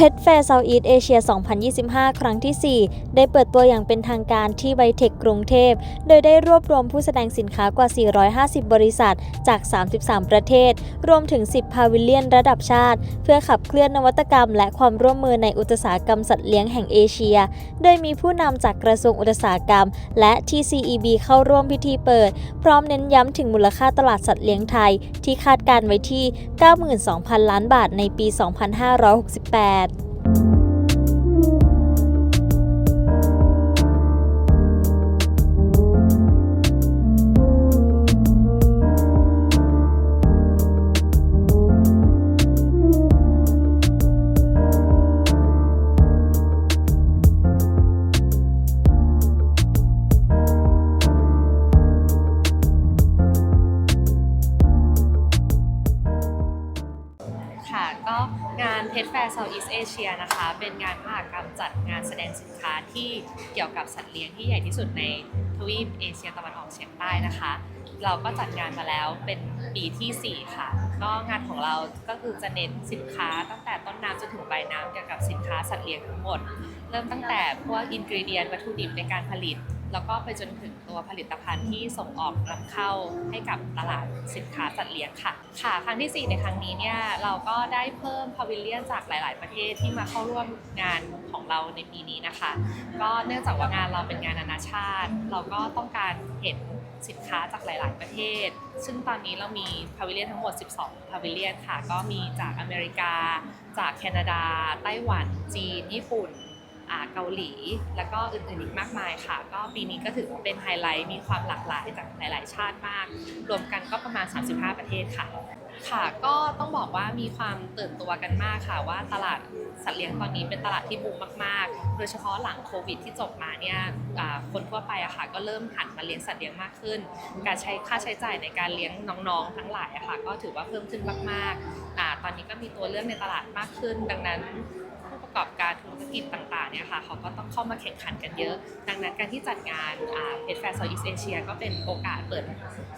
เพชรแฟร์เซาท์อีสเอเชีย 2025 ครั้งที่ 4 ได้เปิดตัวอย่างเป็นทางการที่ไบเทคกรุงเทพ โดยได้รวบรวมผู้แสดงสินค้ากว่า 450 บริษัท จาก 33 ประเทศ รวมถึง 10 พาวิเลียนระดับชาติ เพื่อขับเคลื่อนนวัตกรรม และความร่วมมือในอุตสาหกรรมสัตว์เลี้ยงแห่งเอเชีย โดยมีผู้นำจากกระทรวงอุตสาหกรรม และ TCEB เข้าร่วมพิธีเปิด พร้อมเน้นย้ำถึงมูลค่าตลาดสัตว์เลี้ยงไทย ที่คาดการไว้ที่ 92,000 ล้านบาทในปี 2568 งานเพชรแฟร์เซาท์อีสเอเชียนะคะ เป็นงานมหกรรมจัดงานแสดงสินค้าที่เกี่ยวกับสัตว์เลี้ยงที่ใหญ่ที่สุดในทวีปเอเชียตะวันออกเฉียงใต้นะคะ เราก็จัดงานมาแล้วเป็นปีทีสี่4 ค่ะ ก็งานของเราก็คือจะเน้นสินค้าตั้งแต่ต้นน้ำจนถึงปลายน้ำเกี่ยวกับสินค้าสัตว์เลี้ยงทั้งหมด เริ่มตั้งแต่พวกอินกรีเดียนวัตถุดิบในการผลิต แล้วก็ไปจนถึงตัวผลิตภัณฑ์ที่ส่งออกนำเข้าให้กับตลาดสินค้าสัตว์เลี้ยงค่ะ ค่ะ ครั้งที่ 4 ในครั้งนี้เนี่ยเราก็ได้เพิ่มพาวิเลียนจากหลาย ๆ ประเทศที่มาเข้าร่วมงานของเราในปีนี้นะคะ ก็เนื่องจากว่างานเราเป็นงานนานาชาติ เราก็ต้องการเห็นสินค้าจากหลาย ๆ ประเทศ ซึ่งตอนนี้เรามีพาวิเลียนทั้งหมด 12 พาวิเลียนค่ะ ก็มีจากอเมริกา จากแคนาดา ไต้หวัน จีน ญี่ปุ่น เกาหลี แล้วก็อื่นๆอีกมากมายค่ะ ก็ปีนี้ก็ถือว่าเป็นไฮไลท์มีความหลากหลายจากหลาย ๆ ชาติมาก รวมกันก็ประมาณ 35 ประเทศค่ะ ค่ะ ก็ต้องบอกว่ามีความตื่นตัวกันมากค่ะ ว่าตลาดสัตว์เลี้ยงตอนนี้เป็นตลาดที่บูมมาก ๆ โดยเฉพาะหลังโควิดที่จบมาเนี่ยคนทั่วไปอะค่ะก็เริ่มหันมาเลี้ยงสัตว์เลี้ยงมากขึ้น การใช้ค่าใช้จ่ายในการเลี้ยงน้อง ๆ ทั้งหลายอะค่ะก็ถือว่าเพิ่มขึ้นมากๆตอนนี้ก็มีตัวเลือกในตลาดมากขึ้น ดังนั้น กอบการธุรกิจต่างๆเนี่ยค่ะเขาก็ต้องเข้ามาแข่งขันกันเยอะ ดังนั้นการที่จัดงานเพจแฟร์เซาท์อีสเอเชียก็เป็นโอกาสเปิด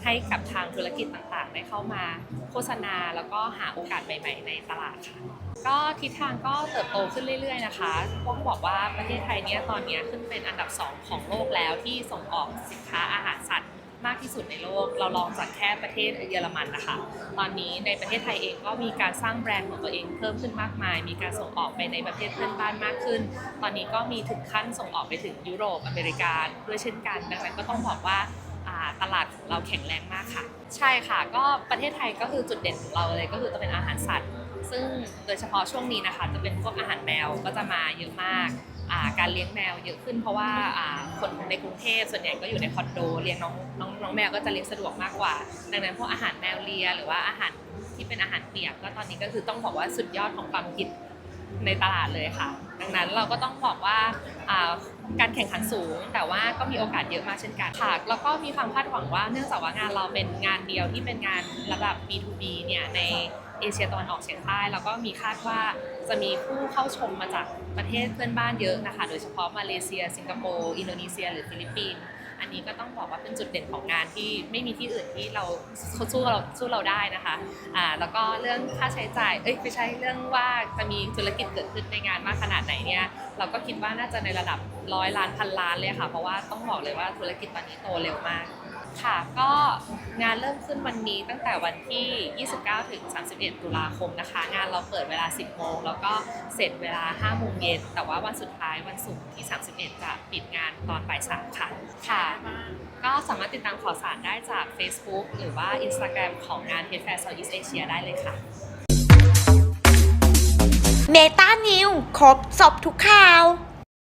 ให้กับทางธุรกิจต่างๆ ได้เข้ามาโฆษณาแล้วก็หาโอกาสใหม่ๆ ในตลาดค่ะก็ทิศทางก็เติบโตขึ้นเรื่อย ๆ นะคะต้องบอกว่าประเทศไทยเนี่ยตอนนี้ขึ้นเป็นอันดับ 2 ของโลกแล้วที่ส่งออกสินค้าอาหารสัตว์ มากที่สุดในโลก เราลองจากแค่ประเทศเยอรมันนะคะ ตอนนี้ในประเทศไทยเองก็มีการสร้างแบรนด์ของตัวเองเพิ่มขึ้นมากมาย มีการส่งออกไปในประเทศเพื่อนบ้านมากขึ้น ตอนนี้ก็มีถึงขั้นส่งออกไปถึงยุโรปอเมริกาด้วยเช่นกัน ดังนั้นก็ต้องบอกว่าตลาดของเราแข็งแรงมากค่ะ ใช่ค่ะ ก็ประเทศไทยก็คือจุดเด่นของเราเลยก็คือจะเป็นอาหารสัตว์ ซึ่งโดยเฉพาะช่วงนี้นะคะ จะเป็นพวกอาหารแมวก็จะมาเยอะมาก การเลี้ยงแมวเยอะขึ้นเพราะว่าคนในกรุงเทพส่วนใหญ่ก็อยู่ในคอนโดเลี้ยงน้องน้องน้องแมวก็จะเลี้ยงสะดวกมากกว่า ดังนั้นพวกอาหารแมวเลีย หรือว่าอาหารที่เป็นอาหารเปียกก็ตอนนี้ก็คือต้องบอกว่าสุดยอดของความคิดในตลาดเลยค่ะ ดังนั้นเราก็ต้องบอกว่าอ่าการแข่งขันสูง แต่ว่าก็มีโอกาสเยอะมากเช่นกันค่ะแล้วก็มีความคาดหวังว่าเนื่องจากว่างานเราเป็นงานเดียวที่เป็นงานระดับ B2B เนี่ยใน เอเชียตะวันออกเฉียงใต้แล้วก็มีคาดว่าจะมีผู้เข้าชมมาจากประเทศเพื่อนบ้านเยอะนะคะ โดยเฉพาะมาเลเซีย สิงคโปร์อินโดนีเซีย หรือฟิลิปปินส์อันนี้ก็ต้องบอกว่าเป็นจุดเด่นของงานที่ไม่มีที่อื่นที่เราสู้เราสู้เราได้นะคะอ่าแล้วก็เรื่องค่าใช้จ่ายเอ้ยไม่ใช่เรื่องว่าจะมีธุรกิจเกิดขึ้นในงานมากขนาดไหนเนี่ยเราก็คิดว่าน่าจะในระดับร้อยล้านพันล้านเลยค่ะ เพราะว่าต้องบอกเลยว่าธุรกิจตอนนี้โตเร็วมาก ค่ะก็งานเริ่มขึ้นวันนี้ตั้งแต่วันที่ 29 ถึง 31 ตุลาคมนะคะ งานเราเปิดเวลา 10 โมง แล้วก็เสร็จเวลา 5 โมงเย็น แต่ว่าวันสุดท้ายวันศุกร์ที่ 31 จะปิดงานตอนบ่าย3ค่ะค่ะ ก็สามารถติดตามข่าวสารได้จาก Facebook หรือว่า Instagram ของงาน h e a d Fair Southeast Asia ได้เลยค่ะ เมตานิวครบสอบทุกข่าว